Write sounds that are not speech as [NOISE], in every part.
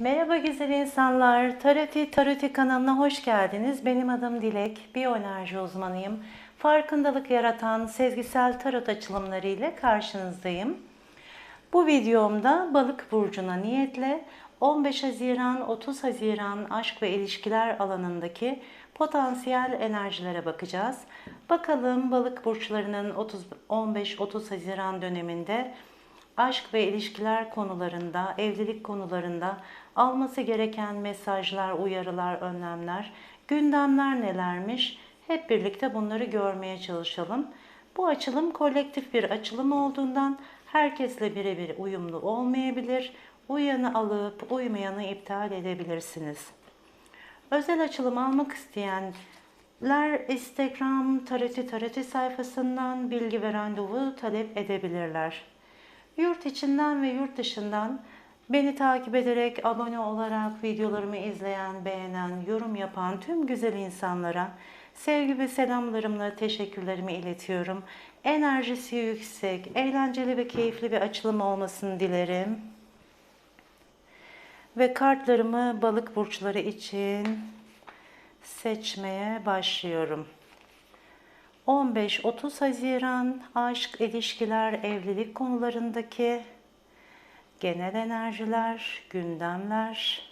Merhaba güzel insanlar. Taroti Taroti kanalına hoş geldiniz. Benim adım Dilek. Biyoenerji uzmanıyım. Farkındalık yaratan sezgisel tarot açılımları ile karşınızdayım. Bu videomda balık burcuna niyetle 15 Haziran 30 Haziran aşk ve ilişkiler alanındaki potansiyel enerjilere bakacağız. Bakalım balık burçlarının 30 15-30 Haziran döneminde aşk ve ilişkiler konularında, evlilik konularında alması gereken mesajlar, uyarılar, önlemler, gündemler nelermiş? Hep birlikte bunları görmeye çalışalım. Bu açılım kolektif bir açılım olduğundan herkesle birebir uyumlu olmayabilir. Uyanı alıp uymayanı iptal edebilirsiniz. Özel açılım almak isteyenler Instagram Taroti Taroti sayfasından bilgi ve randevu talep edebilirler. Yurt içinden ve yurt dışından beni takip ederek, abone olarak videolarımı izleyen, beğenen, yorum yapan tüm güzel insanlara sevgi ve selamlarımla teşekkürlerimi iletiyorum. Enerjisi yüksek, eğlenceli ve keyifli bir açılım olmasını dilerim. Ve kartlarımı balık burçları için seçmeye başlıyorum. 15-30 Haziran aşk, ilişkiler, evlilik konularındaki genel enerjiler, gündemler,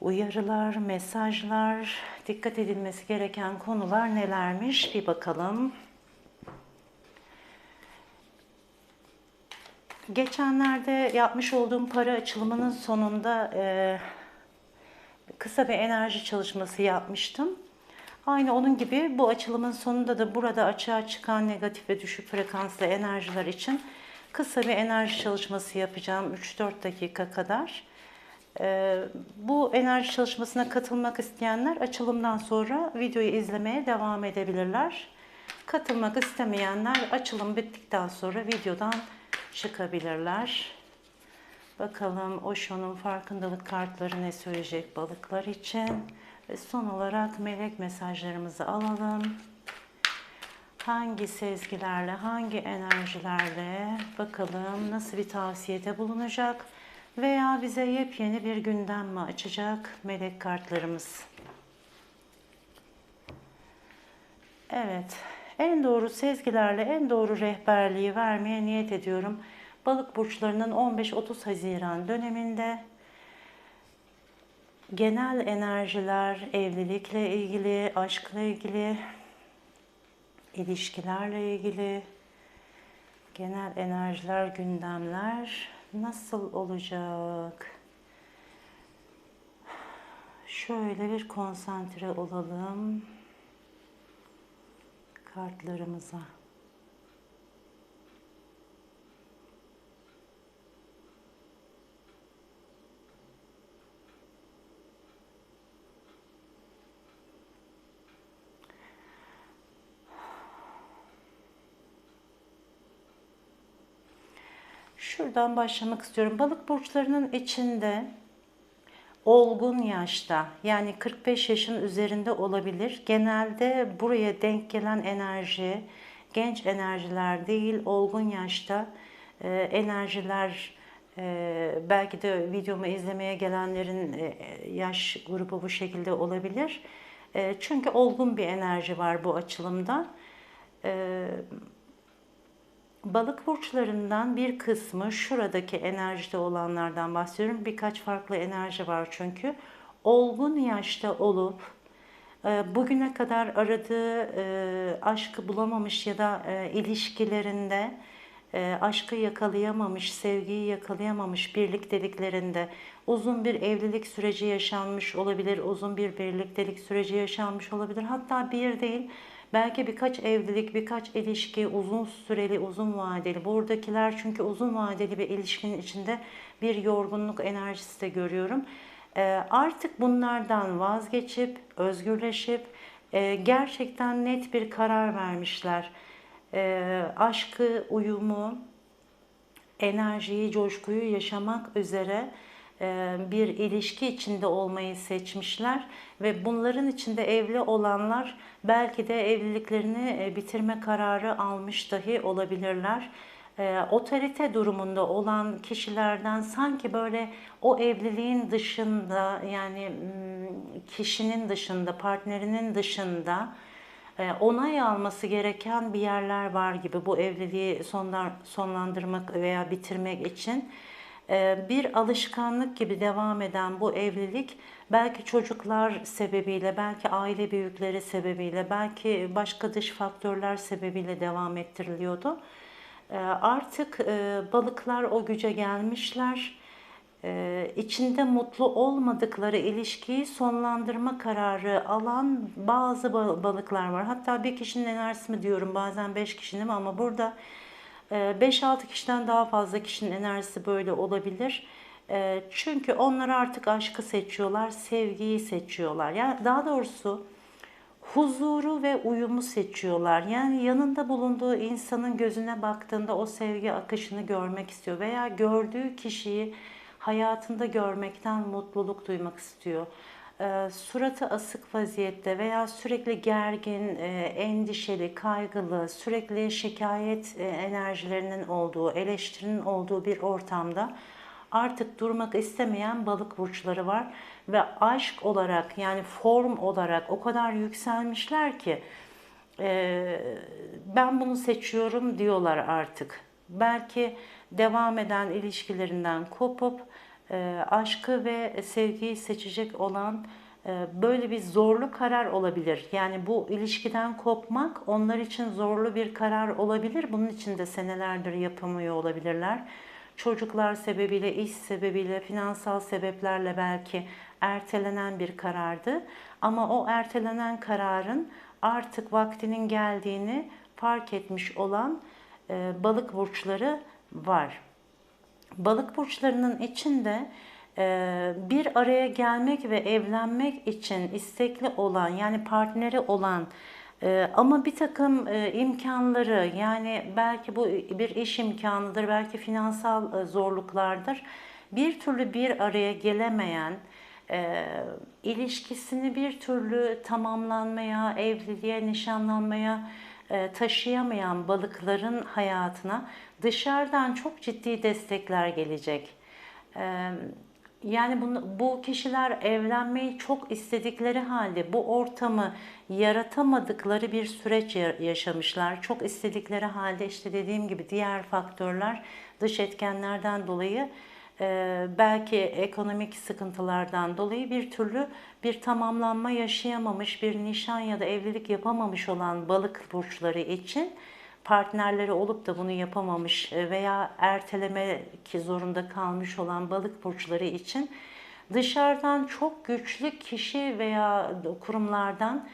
uyarılar, mesajlar, dikkat edilmesi gereken konular nelermiş bir bakalım. Geçenlerde yapmış olduğum para açılımının sonunda e, kısa bir enerji çalışması yapmıştım. Aynı onun gibi bu açılımın sonunda da burada açığa çıkan negatif ve düşük frekanslı enerjiler için kısa bir enerji çalışması yapacağım 3-4 dakika kadar. Ee, bu enerji çalışmasına katılmak isteyenler açılımdan sonra videoyu izlemeye devam edebilirler. Katılmak istemeyenler açılım bittikten sonra videodan çıkabilirler. Bakalım Osho'nun farkındalık kartları ne söyleyecek balıklar için. Ve son olarak melek mesajlarımızı alalım. Hangi sezgilerle, hangi enerjilerle bakalım nasıl bir tavsiyede bulunacak veya bize yepyeni bir gündem mi açacak melek kartlarımız. Evet, en doğru sezgilerle en doğru rehberliği vermeye niyet ediyorum. Balık burçlarının 15-30 Haziran döneminde genel enerjiler, evlilikle ilgili, aşkla ilgili, ilişkilerle ilgili, genel enerjiler, gündemler nasıl olacak? Şöyle bir konsantre olalım kartlarımıza. Şuradan başlamak istiyorum. Balık burçlarının içinde olgun yaşta yani 45 yaşın üzerinde olabilir. Genelde buraya denk gelen enerji genç enerjiler değil olgun yaşta e, enerjiler e, belki de videomu izlemeye gelenlerin e, yaş grubu bu şekilde olabilir. E, çünkü olgun bir enerji var bu açılımda. E, Balık burçlarından bir kısmı şuradaki enerjide olanlardan bahsediyorum. Birkaç farklı enerji var çünkü. Olgun yaşta olup e, bugüne kadar aradığı e, aşkı bulamamış ya da e, ilişkilerinde aşkı yakalayamamış, sevgiyi yakalayamamış birlikteliklerinde uzun bir evlilik süreci yaşanmış olabilir, uzun bir birliktelik süreci yaşanmış olabilir. Hatta bir değil, Belki birkaç evlilik, birkaç ilişki, uzun süreli, uzun vadeli. Buradakiler çünkü uzun vadeli bir ilişkinin içinde bir yorgunluk enerjisi de görüyorum. Ee, artık bunlardan vazgeçip, özgürleşip e, gerçekten net bir karar vermişler. Ee, aşkı, uyumu, enerjiyi, coşkuyu yaşamak üzere bir ilişki içinde olmayı seçmişler ve bunların içinde evli olanlar belki de evliliklerini e, bitirme kararı almış dahi olabilirler. e, otorite durumunda olan kişilerden sanki böyle o evliliğin dışında yani kişinin dışında, partnerinin dışında e, onay alması gereken bir yerler var gibi bu evliliği sonlandırmak veya bitirmek için. E, Bir alışkanlık gibi devam eden bu evlilik belki çocuklar sebebiyle, belki aile büyükleri sebebiyle, belki başka dış faktörler sebebiyle devam ettiriliyordu. E, Artık e, balıklar o güce gelmişler. E, içinde mutlu olmadıkları ilişkiyi sonlandırma kararı alan bazı ba- balıklar var. Hatta bir kişinin enerjisi mi diyorum bazen beş kişinin ama burada 5-6 kişiden daha fazla kişinin enerjisi böyle olabilir. E, Çünkü onlar artık aşkı seçiyorlar, sevgiyi seçiyorlar. Yani daha doğrusu huzuru ve uyumu seçiyorlar. Yani yanında bulunduğu insanın gözüne baktığında o sevgi akışını görmek istiyor veya gördüğü kişiyi hayatında görmekten mutluluk duymak istiyor. Ee, suratı asık vaziyette veya sürekli gergin, e, endişeli, kaygılı, sürekli şikayet e, enerjilerinin olduğu, eleştirinin olduğu bir ortamda artık durmak istemeyen balık burçları var ve aşk olarak yani form olarak o kadar yükselmişler ki e, ben bunu seçiyorum diyorlar artık. Belki devam eden ilişkilerinden kopup e, aşkı ve sevgiyi seçecek olan e, böyle bir zorlu karar olabilir. Yani bu ilişkiden kopmak onlar için zorlu bir karar olabilir. Bunun için de senelerdir yapamıyor olabilirler. Çocuklar sebebiyle, iş sebebiyle, finansal sebeplerle belki ertelenen bir karardı. Ama o ertelenen kararın artık vaktinin geldiğini fark etmiş olan e, balık burçları var. Balık burçlarının içinde e, bir araya gelmek ve evlenmek için istekli olan yani partneri olan e, ama bir takım e, imkanları yani belki bu bir iş imkanıdır, belki finansal zorluklardır. Bir türlü bir araya gelemeyen, ilişkisini bir türlü tamamlanmaya, evliliğe, nişanlanmaya taşıyamayan balıkların hayatına dışarıdan çok ciddi destekler gelecek. E, yani bunu, bu kişiler evlenmeyi çok istedikleri halde bu ortamı yaratamadıkları bir süreç ya- yaşamışlar. Çok istedikleri halde işte dediğim gibi diğer faktörler dış etkenlerden dolayı e, belki ekonomik sıkıntılardan dolayı bir türlü bir tamamlanma yaşayamamış, bir nişan ya da evlilik yapamamış olan balık burçları için partnerleri olup da bunu yapamamış veya ertelemek zorunda kalmış olan balık burçları için dışarıdan çok güçlü kişi veya kurumlardan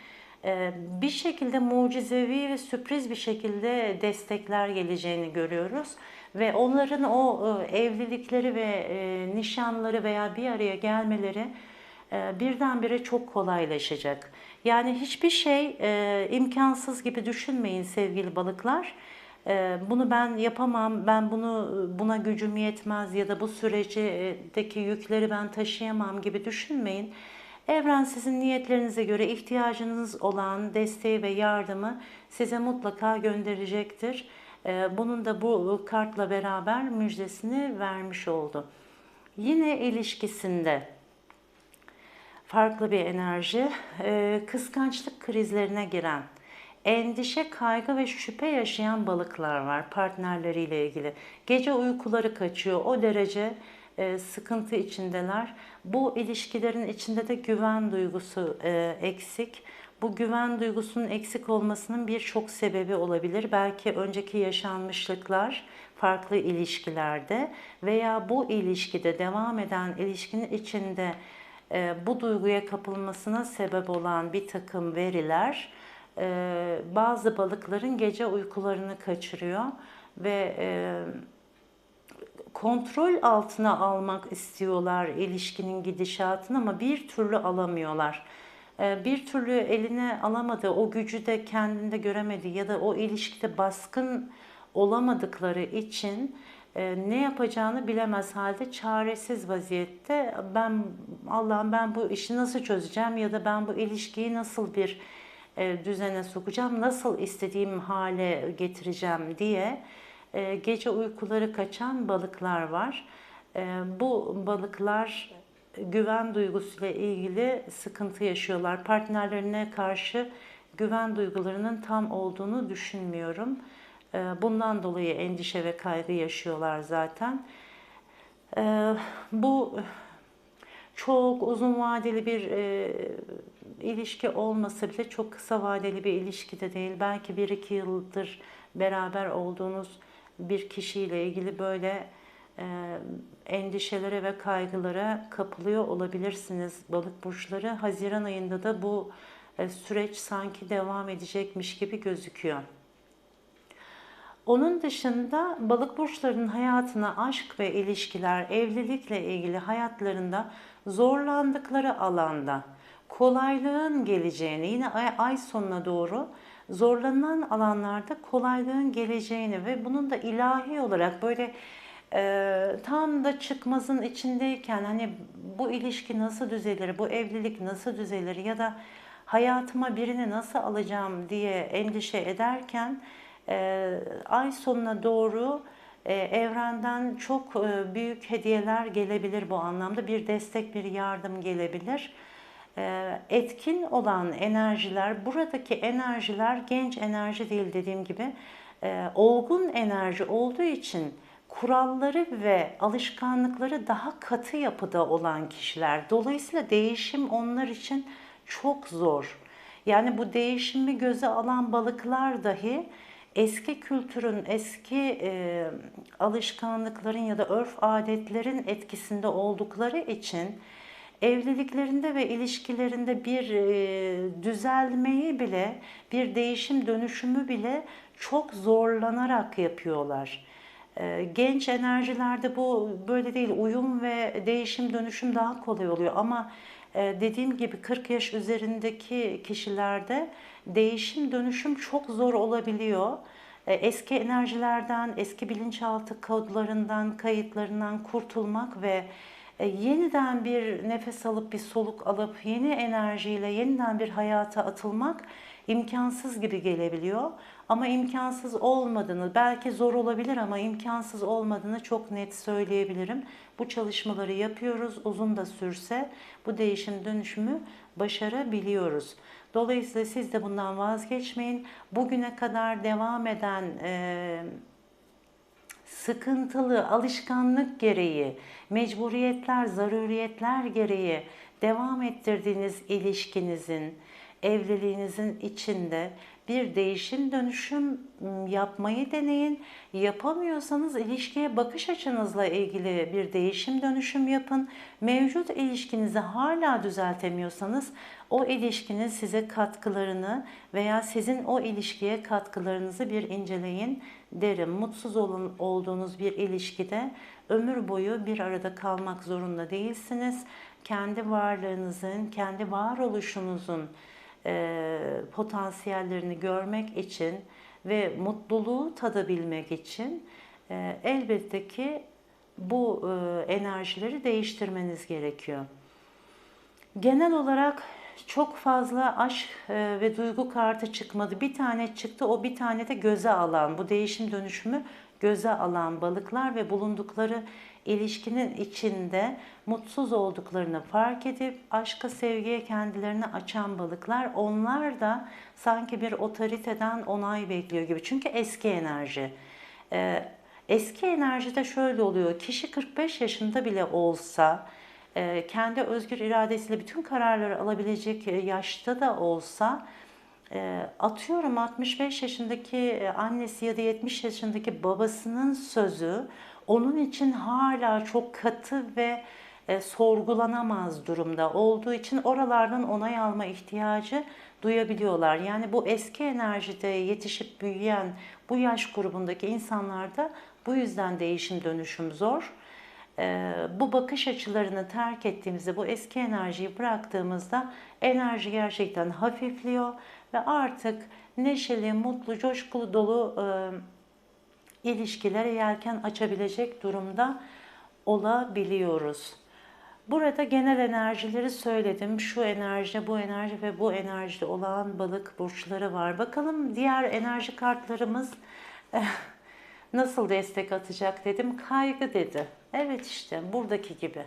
e, bir şekilde mucizevi ve sürpriz bir şekilde destekler geleceğini görüyoruz ve onların o e, evlilikleri ve e, nişanları veya bir araya gelmeleri e, birdenbire çok kolaylaşacak. Yani hiçbir şey imkansız gibi düşünmeyin sevgili balıklar. Bunu ben yapamam, ben bunu buna gücüm yetmez ya da bu sürecdeki yükleri ben taşıyamam gibi düşünmeyin. Evren sizin niyetlerinize göre ihtiyacınız olan desteği ve yardımı size mutlaka gönderecektir. E, bunun da bu kartla beraber müjdesini vermiş oldu. Yine ilişkisinde farklı bir enerji. Ee, kıskançlık krizlerine giren, endişe, kaygı ve şüphe yaşayan balıklar var partnerleriyle ilgili. Gece uykuları kaçıyor. O derece e, sıkıntı içindeler. Bu ilişkilerin içinde de güven duygusu e, eksik. Bu güven duygusunun eksik olmasının birçok sebebi olabilir. Belki önceki yaşanmışlıklar farklı ilişkilerde veya bu ilişkide devam eden ilişkinin içinde e, bu duyguya kapılmasına sebep olan bir takım veriler bazı balıkların gece uykularını kaçırıyor ve e, kontrol altına almak istiyorlar ilişkinin gidişatını ama bir türlü alamıyorlar. E, Bir türlü eline alamadığı, o gücü de kendinde göremediği ya da o ilişkide baskın olamadıkları için e, ne yapacağını bilemez halde çaresiz vaziyette ben Allah'ım ben bu işi nasıl çözeceğim ya da ben bu ilişkiyi nasıl bir e, düzene sokacağım, nasıl istediğim hale getireceğim diye e, gece uykuları kaçan balıklar var. E, bu balıklar güven duygusuyla ilgili sıkıntı yaşıyorlar. Partnerlerine karşı güven duygularının tam olduğunu düşünmüyorum. E, bundan dolayı endişe ve kaygı yaşıyorlar zaten. Bu çok uzun vadeli bir e, ilişki olmasa bile çok kısa vadeli bir ilişki de değil. Belki bir iki yıldır beraber olduğunuz bir kişiyle ilgili böyle e, endişelere ve kaygılara kapılıyor olabilirsiniz balık burçları. Haziran ayında da bu e, süreç sanki devam edecekmiş gibi gözüküyor. Onun dışında balık burçlarının hayatına aşk ve ilişkiler, evlilikle ilgili hayatlarında zorlandıkları alanda kolaylığın geleceğini, yine ay, ay sonuna doğru zorlanan alanlarda kolaylığın geleceğini ve bunun da ilahi olarak böyle e, tam da çıkmazın içindeyken hani bu ilişki nasıl düzelir, bu evlilik nasıl düzelir ya da hayatıma birini nasıl alacağım diye endişe ederken e, ay sonuna doğru e, evrenden çok e, büyük hediyeler gelebilir bu anlamda. Bir destek, bir yardım gelebilir. E, etkin olan enerjiler, buradaki enerjiler genç enerji değil dediğim gibi e, olgun enerji olduğu için kuralları ve alışkanlıkları daha katı yapıda olan kişiler. Dolayısıyla değişim onlar için çok zor. Yani bu değişimi göze alan balıklar dahi eski kültürün, eski e, alışkanlıkların ya da örf adetlerin etkisinde oldukları için evliliklerinde ve ilişkilerinde bir e, düzelmeyi bile, bir değişim dönüşümü bile çok zorlanarak yapıyorlar. E, genç enerjilerde bu böyle değil. Uyum ve değişim dönüşüm daha kolay oluyor ama e, dediğim gibi 40 yaş üzerindeki kişilerde değişim dönüşüm çok zor olabiliyor. E, eski enerjilerden, eski bilinçaltı kodlarından, kayıtlarından kurtulmak ve yeniden bir nefes alıp bir soluk alıp yeni enerjiyle yeniden bir hayata atılmak imkansız gibi gelebiliyor. Ama imkansız olmadığını, belki zor olabilir ama imkansız olmadığını çok net söyleyebilirim. Bu çalışmaları yapıyoruz. Uzun da sürse bu değişim dönüşümü başarabiliyoruz. Dolayısıyla siz de bundan vazgeçmeyin. Bugüne kadar devam eden e, sıkıntılı alışkanlık gereği, mecburiyetler, zaruriyetler gereği devam ettirdiğiniz ilişkinizin, evliliğinizin içinde bir değişim dönüşüm yapmayı deneyin. Yapamıyorsanız ilişkiye bakış açınızla ilgili bir değişim dönüşüm yapın. Mevcut ilişkinizi hala düzeltemiyorsanız o ilişkinin size katkılarını veya sizin o ilişkiye katkılarınızı bir inceleyin derim. Mutsuz olun, olduğunuz bir ilişkide ömür boyu bir arada kalmak zorunda değilsiniz. Kendi varlığınızın, kendi varoluşunuzun e, potansiyellerini görmek için ve mutluluğu tadabilmek için e, elbette ki bu e, enerjileri değiştirmeniz gerekiyor. Genel olarak çok fazla aşk e, ve duygu kartı çıkmadı. Bir tane çıktı, o bir tane de göze alan, bu değişim dönüşümü göze alan balıklar ve bulundukları ilişkinin içinde mutsuz olduklarını fark edip aşka sevgiye kendilerini açan balıklar onlar da sanki bir otoriteden onay bekliyor gibi. Çünkü eski enerji. Ee, eski enerjide şöyle oluyor. Kişi 45 yaşında bile olsa kendi özgür iradesiyle bütün kararları alabilecek yaşta da olsa e, atıyorum 65 yaşındaki e, annesi ya da 70 yaşındaki babasının sözü onun için hala çok katı ve e, sorgulanamaz durumda olduğu için oralardan onay alma ihtiyacı duyabiliyorlar. Yani bu eski enerjide yetişip büyüyen bu yaş grubundaki insanlarda bu yüzden değişim dönüşüm zor. E, bu bakış açılarını terk ettiğimizde, bu eski enerjiyi bıraktığımızda enerji gerçekten hafifliyor ve artık neşeli, mutlu, coşkulu dolu e, ilişkilere yelken açabilecek durumda olabiliyoruz. Burada genel enerjileri söyledim. Şu enerji, bu enerji ve bu enerjide olan balık burçları var. Bakalım diğer enerji kartlarımız Nasıl destek atacak dedim. Kaygı dedi. Evet işte buradaki gibi.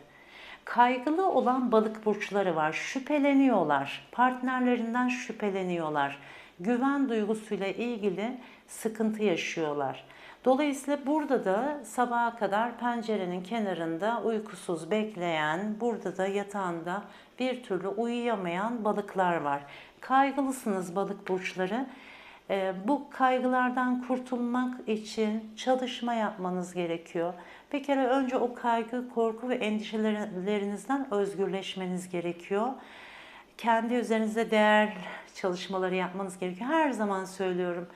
Kaygılı olan balık burçları var. Şüpheleniyorlar. Partnerlerinden şüpheleniyorlar. Güven duygusuyla ilgili sıkıntı yaşıyorlar. Dolayısıyla burada da sabaha kadar pencerenin kenarında uykusuz bekleyen, burada da yatağında bir türlü uyuyamayan balıklar var. Kaygılısınız balık burçları. Ee, bu kaygılardan kurtulmak için çalışma yapmanız gerekiyor. Bir kere önce o kaygı, korku ve endişelerinizden özgürleşmeniz gerekiyor. Kendi üzerinizde değer çalışmaları yapmanız gerekiyor. Her zaman söylüyorum.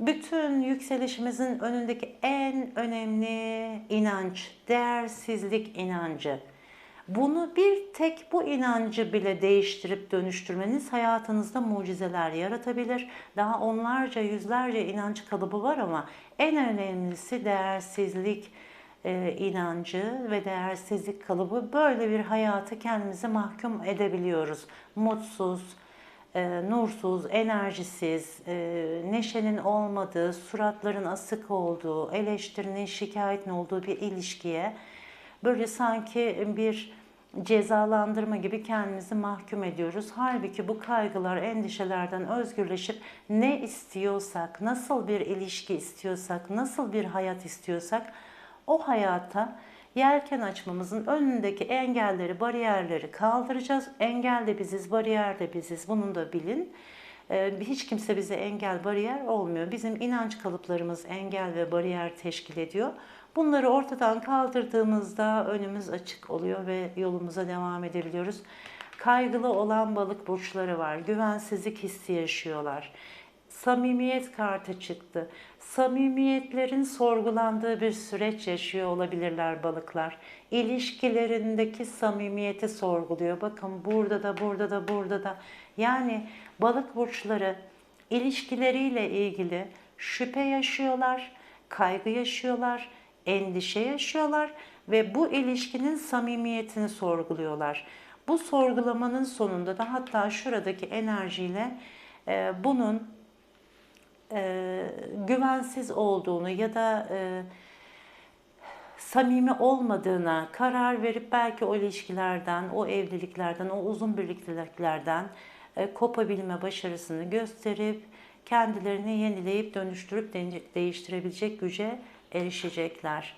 Bütün yükselişimizin önündeki en önemli inanç, değersizlik inancı. Bunu bir tek bu inancı bile değiştirip dönüştürmeniz hayatınızda mucizeler yaratabilir. Daha onlarca, yüzlerce inanç kalıbı var ama en önemlisi değersizlik e, inancı ve değersizlik kalıbı. Böyle bir hayatı kendimizi mahkum edebiliyoruz. Mutsuz, e, nursuz, enerjisiz, e, neşenin olmadığı, suratların asık olduğu, eleştirinin, şikayetin olduğu bir ilişkiye böyle sanki bir cezalandırma gibi kendimizi mahkum ediyoruz. Halbuki bu kaygılar, endişelerden özgürleşip ne istiyorsak, nasıl bir ilişki istiyorsak, nasıl bir hayat istiyorsak o hayata yelken açmamızın önündeki engelleri, bariyerleri kaldıracağız. Engel de biziz, bariyer de biziz. Bunu da bilin. Ee, Hiç kimse bize engel, bariyer olmuyor. Bizim inanç kalıplarımız engel ve bariyer teşkil ediyor. Bunları ortadan kaldırdığımızda önümüz açık oluyor ve yolumuza devam edebiliyoruz. Kaygılı olan balık burçları var. Güvensizlik hissi yaşıyorlar. Samimiyet kartı çıktı. Samimiyetlerin sorgulandığı bir süreç yaşıyor olabilirler balıklar. İlişkilerindeki samimiyeti sorguluyor. Bakın burada da burada da burada da. Yani balık burçları ilişkileriyle ilgili şüphe yaşıyorlar, kaygı yaşıyorlar, endişe yaşıyorlar ve bu ilişkinin samimiyetini sorguluyorlar. Bu sorgulamanın sonunda da hatta şuradaki enerjiyle e, bunun e, güvensiz olduğunu ya da e, samimi olmadığına karar verip belki o ilişkilerden, o evliliklerden, o uzun birlikteliklerden e, kopabilme başarısını gösterip kendilerini yenileyip dönüştürüp de- değiştirebilecek güce erişecekler.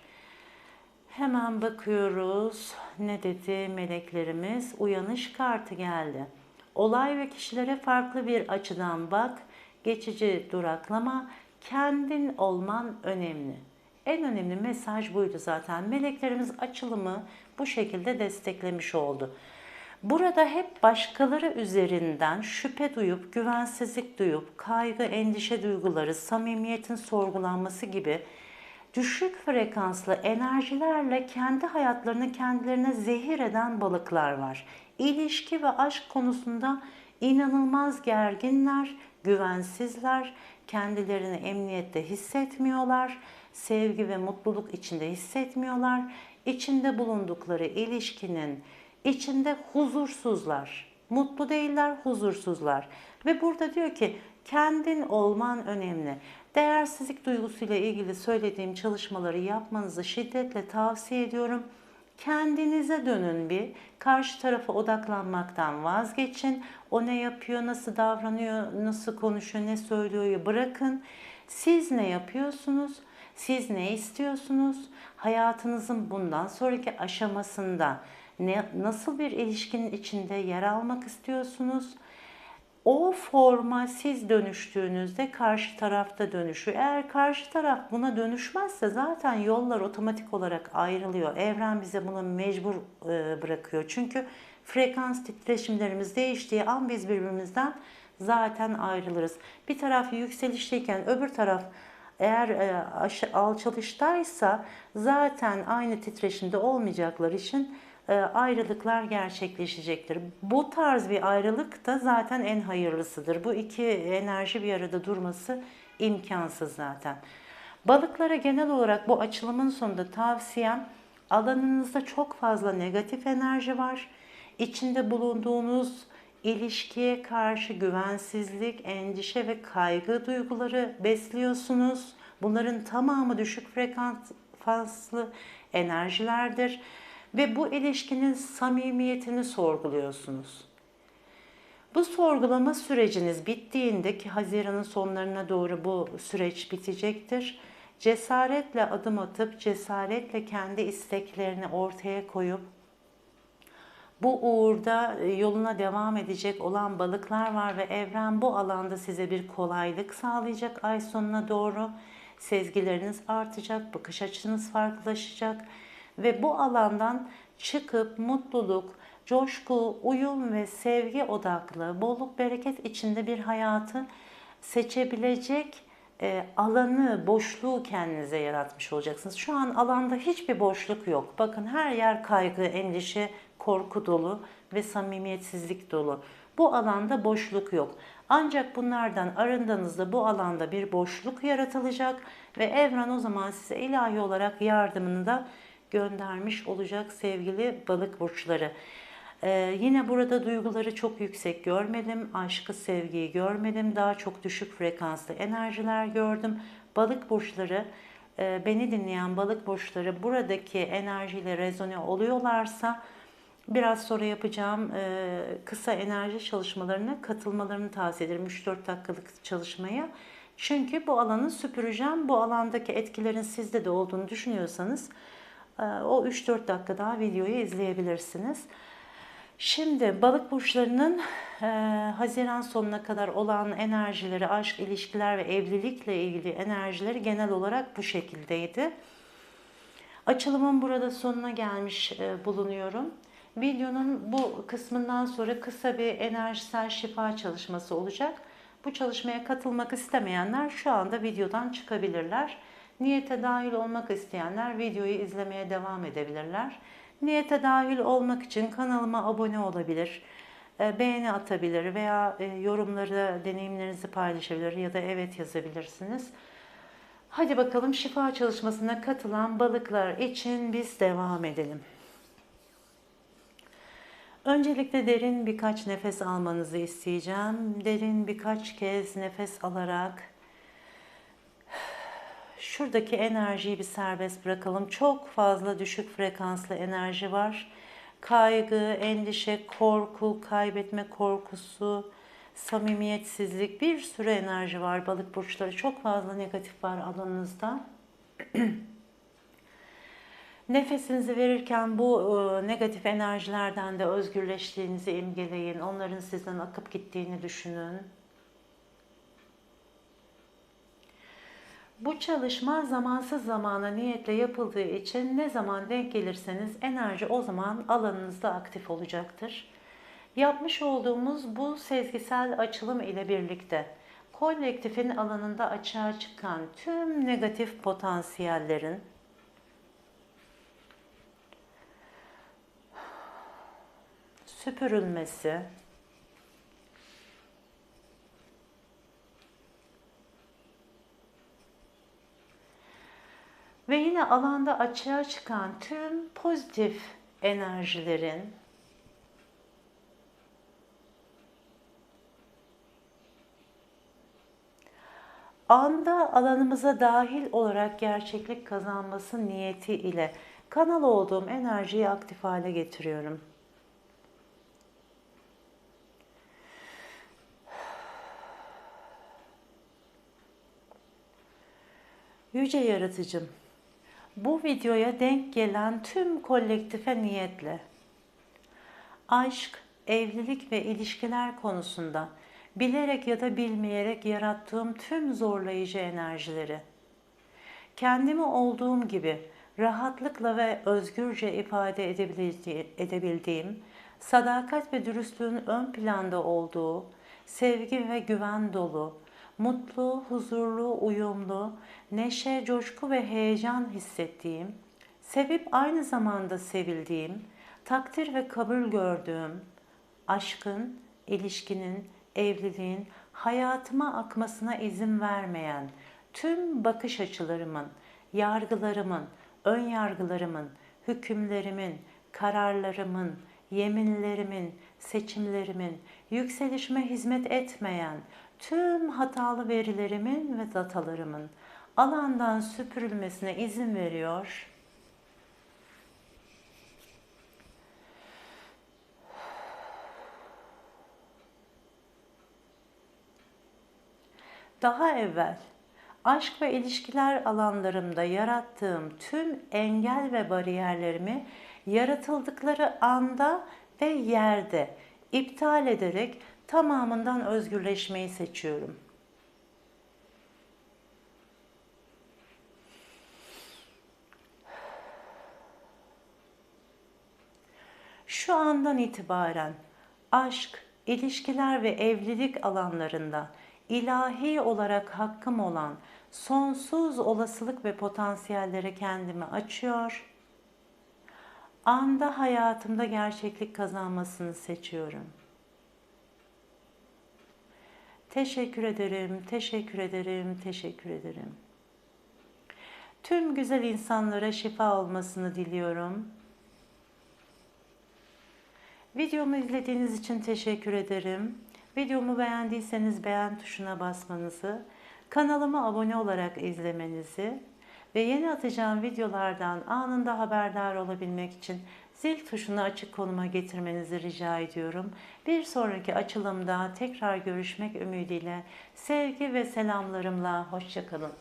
Hemen bakıyoruz. Ne dedi meleklerimiz? Uyanış kartı geldi. Olay ve kişilere farklı bir açıdan bak. Geçici duraklama. Kendin olman önemli. En önemli mesaj buydu zaten. Meleklerimiz açılımı bu şekilde desteklemiş oldu. Burada hep başkaları üzerinden şüphe duyup, güvensizlik duyup, kaygı, endişe duyguları, samimiyetin sorgulanması gibi düşük frekanslı enerjilerle kendi hayatlarını kendilerine zehir eden balıklar var. İlişki ve aşk konusunda inanılmaz gerginler, güvensizler, kendilerini emniyette hissetmiyorlar, sevgi ve mutluluk içinde hissetmiyorlar. İçinde bulundukları ilişkinin içinde huzursuzlar. Mutlu değiller, huzursuzlar. Ve burada diyor ki kendin olman önemli. Değersizlik duygusuyla ilgili söylediğim çalışmaları yapmanızı şiddetle tavsiye ediyorum. Kendinize dönün bir. Karşı tarafa odaklanmaktan vazgeçin. O ne yapıyor, nasıl davranıyor, nasıl konuşuyor, ne söylüyor bırakın. Siz ne yapıyorsunuz? Siz ne istiyorsunuz? Hayatınızın bundan sonraki aşamasında ne, nasıl bir ilişkinin içinde yer almak istiyorsunuz? O forma siz dönüştüğünüzde karşı tarafta dönüşüyor. Eğer karşı taraf buna dönüşmezse zaten yollar otomatik olarak ayrılıyor. Evren bize bunu mecbur e, bırakıyor. Çünkü frekans titreşimlerimiz değiştiği an biz birbirimizden zaten ayrılırız. Bir taraf yükselişteyken öbür taraf eğer e, alçalıştaysa zaten aynı titreşimde olmayacaklar için ayrılıklar gerçekleşecektir. Bu tarz bir ayrılık da zaten en hayırlısıdır. Bu iki enerji bir arada durması imkansız zaten. Balıklara genel olarak bu açılımın sonunda tavsiyem alanınızda çok fazla negatif enerji var. İçinde bulunduğunuz ilişkiye karşı güvensizlik, endişe ve kaygı duyguları besliyorsunuz. Bunların tamamı düşük frekanslı enerjilerdir ve bu ilişkinin samimiyetini sorguluyorsunuz. Bu sorgulama süreciniz bittiğinde ki Haziran'ın sonlarına doğru bu süreç bitecektir. Cesaretle adım atıp cesaretle kendi isteklerini ortaya koyup bu uğurda e, yoluna devam edecek olan balıklar var ve evren bu alanda size bir kolaylık sağlayacak ay sonuna doğru. Sezgileriniz artacak, bakış açınız farklılaşacak ve bu alandan çıkıp mutluluk, coşku, uyum ve sevgi odaklı, bolluk bereket içinde bir hayatı seçebilecek e, alanı, boşluğu kendinize yaratmış olacaksınız. Şu an alanda hiçbir boşluk yok. Bakın her yer kaygı, endişe, korku dolu ve samimiyetsizlik dolu. Bu alanda boşluk yok. Ancak bunlardan arındığınızda bu alanda bir boşluk yaratılacak ve evren o zaman size ilahi olarak yardımını da göndermiş olacak sevgili balık burçları. Ee, yine burada duyguları çok yüksek görmedim. Aşkı, sevgiyi görmedim. Daha çok düşük frekanslı enerjiler gördüm. Balık burçları, e, beni dinleyen balık burçları buradaki enerjiyle rezone oluyorlarsa biraz sonra yapacağım e, kısa enerji çalışmalarına katılmalarını tavsiye ederim. 3-4 dakikalık çalışmaya. Çünkü bu alanı süpüreceğim. Bu alandaki etkilerin sizde de olduğunu düşünüyorsanız o 3-4 dakika daha videoyu izleyebilirsiniz. Şimdi balık burçlarının e, Haziran sonuna kadar olan enerjileri, aşk, ilişkiler ve evlilikle ilgili enerjileri genel olarak bu şekildeydi. Açılımın burada sonuna gelmiş e, bulunuyorum. Videonun bu kısmından sonra kısa bir enerjisel şifa çalışması olacak. Bu çalışmaya katılmak istemeyenler şu anda videodan çıkabilirler. Niyete dahil olmak isteyenler videoyu izlemeye devam edebilirler. Niyete dahil olmak için kanalıma abone olabilir, e, beğeni atabilir veya e, yorumları, deneyimlerinizi paylaşabilir ya da evet yazabilirsiniz. Hadi bakalım şifa çalışmasına katılan balıklar için biz devam edelim. Öncelikle derin birkaç nefes almanızı isteyeceğim. Derin birkaç kez nefes alarak şuradaki enerjiyi bir serbest bırakalım. Çok fazla düşük frekanslı enerji var. Kaygı, endişe, korku, kaybetme korkusu, samimiyetsizlik bir sürü enerji var balık burçları. Çok fazla negatif var alanınızda. [CLEARS THROAT] Nefesinizi verirken bu e, negatif enerjilerden de özgürleştiğinizi imgeleyin. Onların sizden akıp gittiğini düşünün. Bu çalışma zamansız zamana niyetle yapıldığı için ne zaman denk gelirseniz enerji o zaman alanınızda aktif olacaktır. Yapmış olduğumuz bu sezgisel açılım ile birlikte kolektifin alanında açığa çıkan tüm negatif potansiyellerin süpürülmesi, yine alanda açığa çıkan tüm pozitif enerjilerin anda alanımıza dahil olarak gerçeklik kazanması niyeti ile kanal olduğum enerjiyi aktif hale getiriyorum. Yüce Yaratıcım, bu videoya denk gelen tüm kolektife niyetle aşk, evlilik ve ilişkiler konusunda bilerek ya da bilmeyerek yarattığım tüm zorlayıcı enerjileri kendimi olduğum gibi rahatlıkla ve özgürce ifade edebildiğim, sadakat ve dürüstlüğün ön planda olduğu, sevgi ve güven dolu, mutlu, huzurlu, uyumlu, neşe, coşku ve heyecan hissettiğim, sevip aynı zamanda sevildiğim, takdir ve kabul gördüğüm, aşkın, ilişkinin, evliliğin hayatıma akmasına izin vermeyen tüm bakış açılarımın, yargılarımın, ön yargılarımın, hükümlerimin, kararlarımın, yeminlerimin, seçimlerimin, yükselişime hizmet etmeyen tüm hatalı verilerimin ve datalarımın alandan süpürülmesine izin veriyor. Daha evvel aşk ve ilişkiler alanlarımda yarattığım tüm engel ve bariyerlerimi yaratıldıkları anda ve yerde iptal ederek tamamından özgürleşmeyi seçiyorum. Şu andan itibaren aşk, ilişkiler ve evlilik alanlarında ilahi olarak hakkım olan sonsuz olasılık ve potansiyellere kendimi açıyor. Anda hayatımda gerçeklik kazanmasını seçiyorum. Teşekkür ederim, teşekkür ederim, teşekkür ederim. Tüm güzel insanlara şifa olmasını diliyorum. Videomu izlediğiniz için teşekkür ederim. Videomu beğendiyseniz beğen tuşuna basmanızı, kanalıma abone olarak izlemenizi ve yeni atacağım videolardan anında haberdar olabilmek için zil tuşunu açık konuma getirmenizi rica ediyorum. Bir sonraki açılımda tekrar görüşmek ümidiyle sevgi ve selamlarımla hoşçakalın.